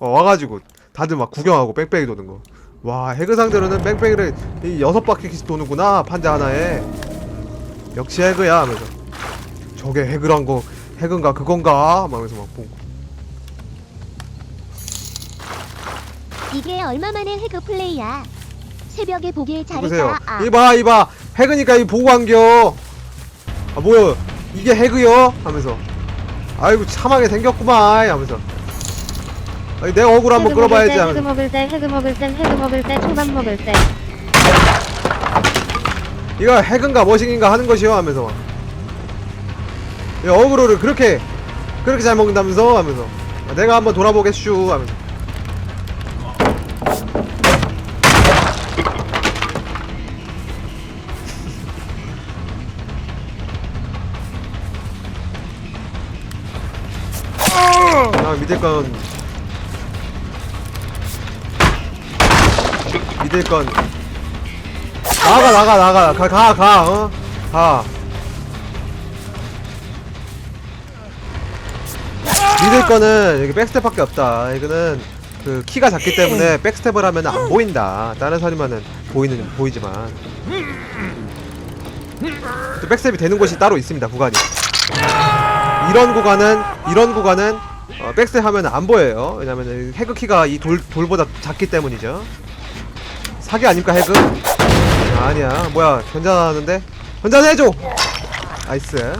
어, 와가지고 다들 막 구경하고 뺑뺑이 도는 거. 와 해그 상대로는 뺑뺑이를 이 여섯 바퀴씩 도는구나 판자 하나에. 역시 해그야 하면서. 저게 해그란 거 해그인가 그건가? 막 하면서 막 보고. 이게 얼마만의 해그 플레이야. 새벽에 보길 보세요. 잘했다. 아, 이봐 이봐 해그니까 이 보고 안겨. 아 뭐야 이게 해그요? 하면서. 아이고 참하게 생겼구만 하면서. 아니, 내가 억울 한번 끌어봐야지 때, 해그 하면서. 먹을 때, 해그 먹을 땐, 해그 먹을 때, 초밥 먹을 때. 이거 핵인가 머신인가 하는 것이요 하면서 이 어그로를 그렇게 그렇게 잘 먹는다면서 하면서 아, 내가 한번 돌아보겠슈 하면서 아 믿을 건. 믿을 건. 나가 나가 나가. 가가 가 어? 가. 믿을 거는 여기 백스텝밖에 없다. 이거는 그 키가 작기 때문에 백스텝을 하면 안 보인다. 다른 사람만은 보이는 보이지만. 또 백스텝이 되는 곳이 따로 있습니다 구간이. 이런 구간은 이런 구간은 어, 백스텝 하면 안 보여요. 왜냐면 해그 키가 이 돌 돌보다 작기 때문이죠. 사기 아닙니까 해그? 아니야. 뭐야 견자하는데? 견자해줘! 나이스.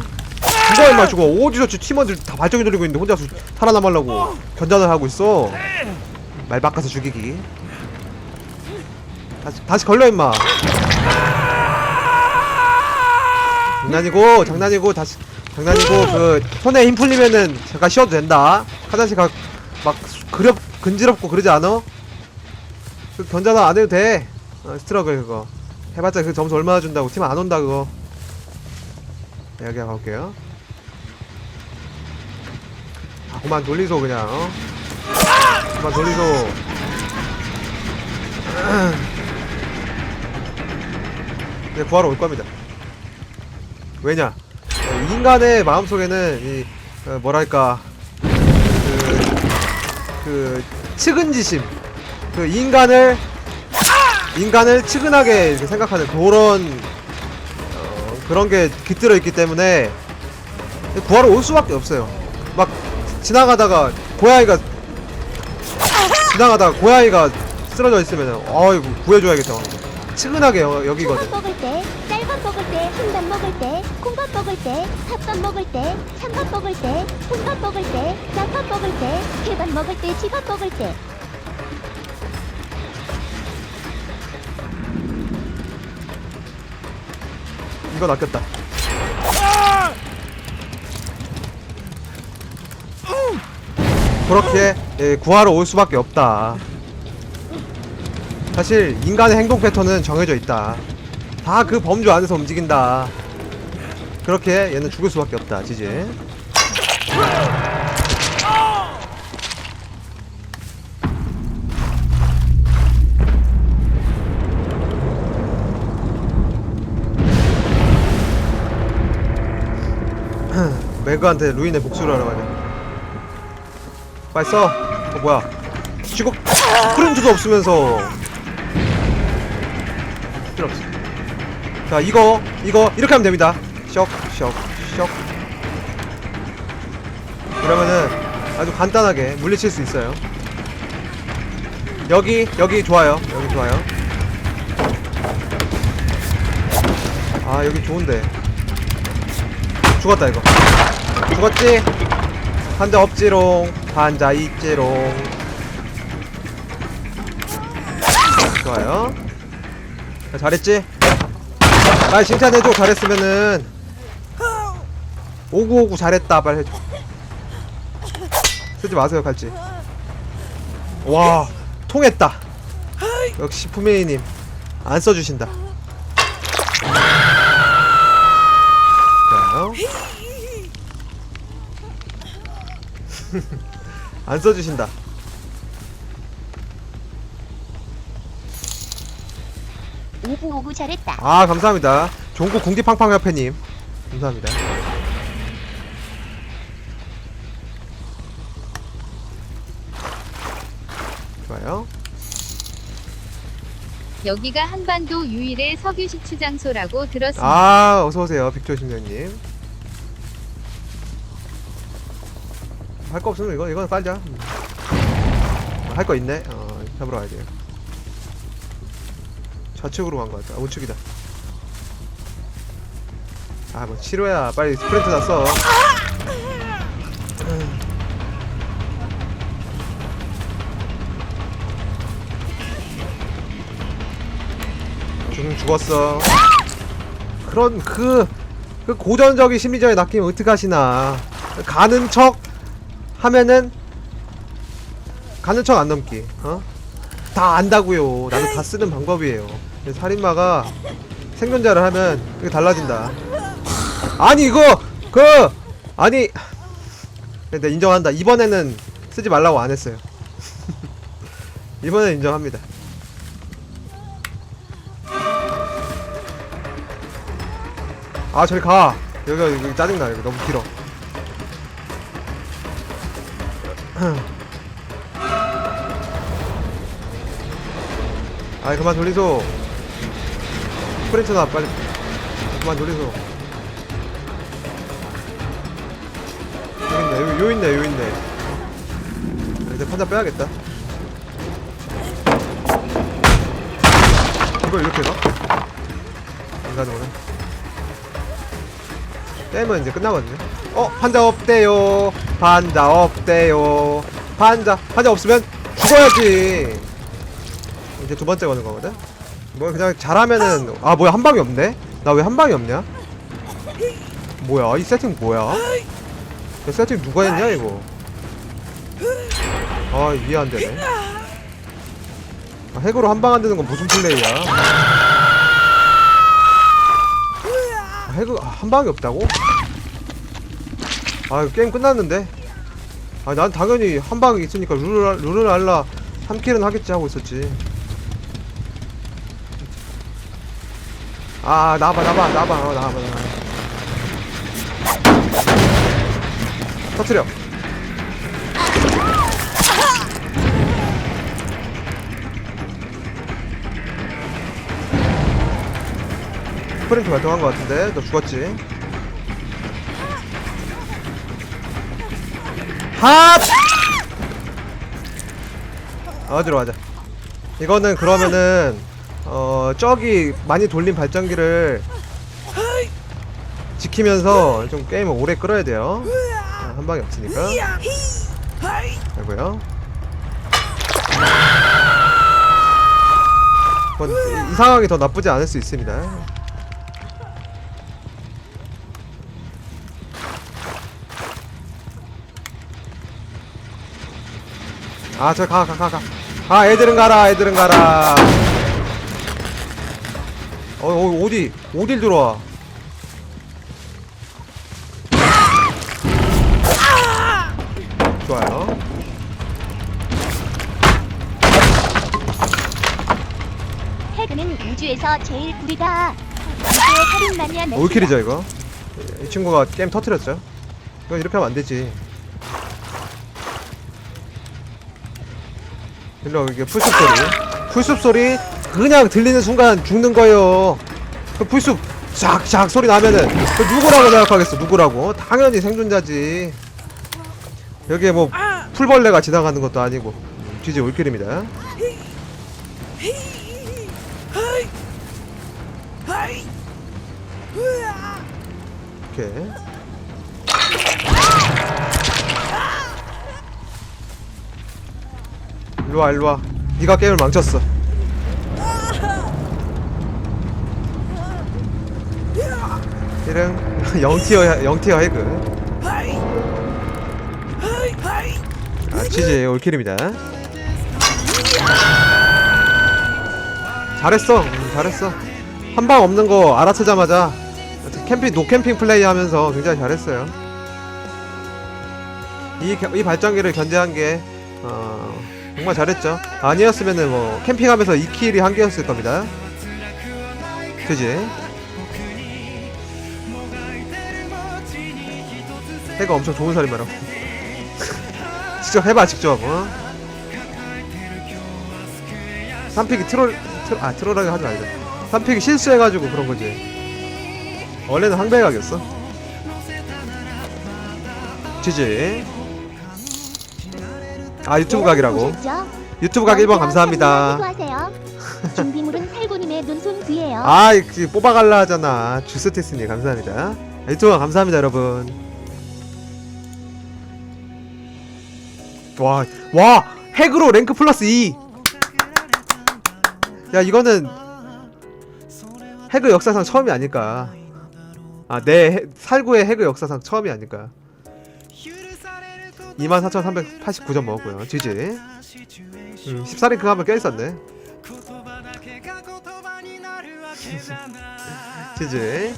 죽어 임마 죽어 어디서 팀원들 다 발전기 돌리고 있는데 혼자 수, 살아남으려고 견자를 하고 있어. 말 바꿔서 죽이기. 다시, 다시 걸려 임마. 장난이고 장난이고 다시 장난이고 그 손에 힘 풀리면은 잠깐 쉬어도 된다. 화장실 가 막 그렵 근지럽고 그러지 않아? 그 견자는 안 해도 돼. 어, 스트러글 그거. 해봤자 그 점수 얼마나 준다고. 팀 안 온다 그거. 여기 가볼게요. 아 그만 돌리소 그냥 어? 그만 돌리소. 이제 구하러 올 겁니다. 왜냐? 어, 인간의 마음속에는 이 어, 뭐랄까 그, 그 측은지심 그 인간을 인간을 측은하게 이렇게 생각하는 그런 어, 그런 게 깃들어 있기 때문에 구하러 올 수밖에 없어요. 막 지나가다가 고양이가 지나가다가 고양이가 쓰러져 있으면 어이구 구해줘야겠다. 측은하게 여, 여기거든. 초밥 먹을 때, 쌀밥 먹을 때, 콩밥 먹을 때, 팥밥 먹을 때, 찬밥 먹을 때, 혼밥 먹을 때, 쌀밥 먹을 때, 개밥 먹을 때, 지밥 먹을 때. 이거 낚였다. 그렇게 예, 구하러 올 수밖에 없다. 사실 인간의 행동 패턴은 정해져 있다. 다 그 범주 안에서 움직인다. 그렇게 얘는 죽을 수밖에 없다. 지지. 매그한테 루인의 복수를 하러 가자. 빨리 써. 어 뭐야? 지금 프렌즈도 없으면서 필요 없어. 자 이거 이거 이렇게 하면 됩니다. 쇽, 쇽, 쇽. 그러면은 아주 간단하게 물리칠 수 있어요. 여기 여기 좋아요. 여기 좋아요. 아 여기 좋은데. 죽었다 이거. 죽었지? 환자 없지롱. 환자 있지롱. 좋아요. 자, 잘했지? 아 칭찬해줘. 잘했으면은. 오구오구 잘했다. 빨리 해줘. 쓰지 마세요 갈지 와 통했다. 역시 푸메이님 안 써주신다. 안 써주신다 오구 오구 잘했다. 아 감사합니다. 종구 궁디팡팡 협회님. 감사합니다. 좋아요. 여기가 한반도 유일의 석유 시추 장소라고 들었습니다. 아 어서오세요 빅조심장님. 할 거 없으면 이거 이건 깔자. 할 거 있네. 어 잡으러 가야 돼요 좌측으로 간거 같다 우측이다. 아 뭐 치료야. 빨리 스프린트 났어. 죽 죽었어. 그런 그, 그 고전적인 심리전에 낚이면 어떡하시나. 가는 척 하면은 가는 척 안 넘기 어? 다 안다고요. 나도 다 쓰는 방법이에요 살인마가 생존자를 하면 그게 달라진다. 아니 이거 그 아니 근데 인정한다. 이번에는 쓰지 말라고 안 했어요. 이번엔 인정합니다. 아 저리 가. 여기가 여기 짜증나. 여기 너무 길어. 아이 그만 돌리소. 스 프린트나 빨리 그만 돌리소 여기 있네 요, 요 있네 요 있네. 아, 이제 판자 빼야겠다. 이걸 이렇게 가? 안 가는구나 떼면 이제 끝나거든요 어 판자 없대요. 판자 없대요. 판자 판자 없으면 죽어야지. 이제 두 번째 거는 거거든 뭐 그냥 잘하면은 아 뭐야 한 방이 없네? 나 왜 한 방이 없냐? 뭐야 이 세팅 뭐야? 이 세팅 누가 했냐 이거? 아 이해 안 되네. 아, 핵으로 한 방 안 되는 건 무슨 플레이야? 아, 핵은 아, 한 방이 없다고? 아 게임 끝났는데? 아 난 당연히 한 방이 있으니까 룰을 룰을 알라. 3킬은 하겠지 하고 있었지 아 나와봐 나와봐 나와봐. 어, 나와봐 나와봐. 터트려. 스프린트 발동한 것 같은데? 너 죽었지? 핫! 어디로 가자. 이거는 그러면은 어 저기 많이 돌린 발전기를 지키면서 좀 게임을 오래 끌어야 돼요. 아, 한 방이 없으니까. 아이고요. 뭐, 이, 이 상황이 더 나쁘지 않을 수 있습니다. 아 저 가 가 가 가. 아 애들은 가라 애들은 가라 어, 어 어디 어딜 들어와? 좋아요. 해그는 우주에서 제일 구리다. 살인 마니아 올킬이죠 이거? 이 친구가 게임 터트렸죠? 이거 이렇게 하면 안 되지. 일로 이게 풀숲 소리. 풀숲 소리 그냥 들리는 순간 죽는 거예요. 그 풀숲 샥샥 소리 나면은 그 누구라고 생각하겠어 누구라고? 당연히 생존자지. 여기에 뭐 풀벌레가 지나가는 것도 아니고 뒤지 올킬입니다. 오케이. 일로와 일로와. 네가 게임을 망쳤어 이름? 0티어 0티어 해그. 아 치즈 올킬입니다. 잘했어. 음, 잘했어. 한 방 없는 거 알아채자마자 캠핑 노캠핑 플레이 하면서 굉장히 잘했어요. 이, 겨- 이 발전기를 견제한 게 어, 정말 잘했죠. 아니었으면은 뭐 캠핑하면서 2킬이 한 개였을 겁니다. 그지? 해가 엄청 좋은 살인마라고 직접 해봐 직접 어? 삼픽이 트롤 트롤 아 트롤하게 하지 말자 삼픽이 실수해가지고 그런 거지 원래는 항배에 가겠어 지지 아 유튜브 각이라고 보셨죠? 유튜브 각 1번 감사합니다. 준비물은 살구님의 눈손 귀예요. 아, 그 뽑아갈라 하잖아. 주스테스님 감사합니다. 유튜브 감사합니다, 여러분. 와, 와, 핵으로 랭크 플러스 2. 야, 이거는 핵의 역사상 처음이 아닐까. 아, 내 해- 살구의 핵의 역사상 처음이 아닐까. 24,389점 먹었고요. GG. 음, 14랭크 하면 껴있었네. GG.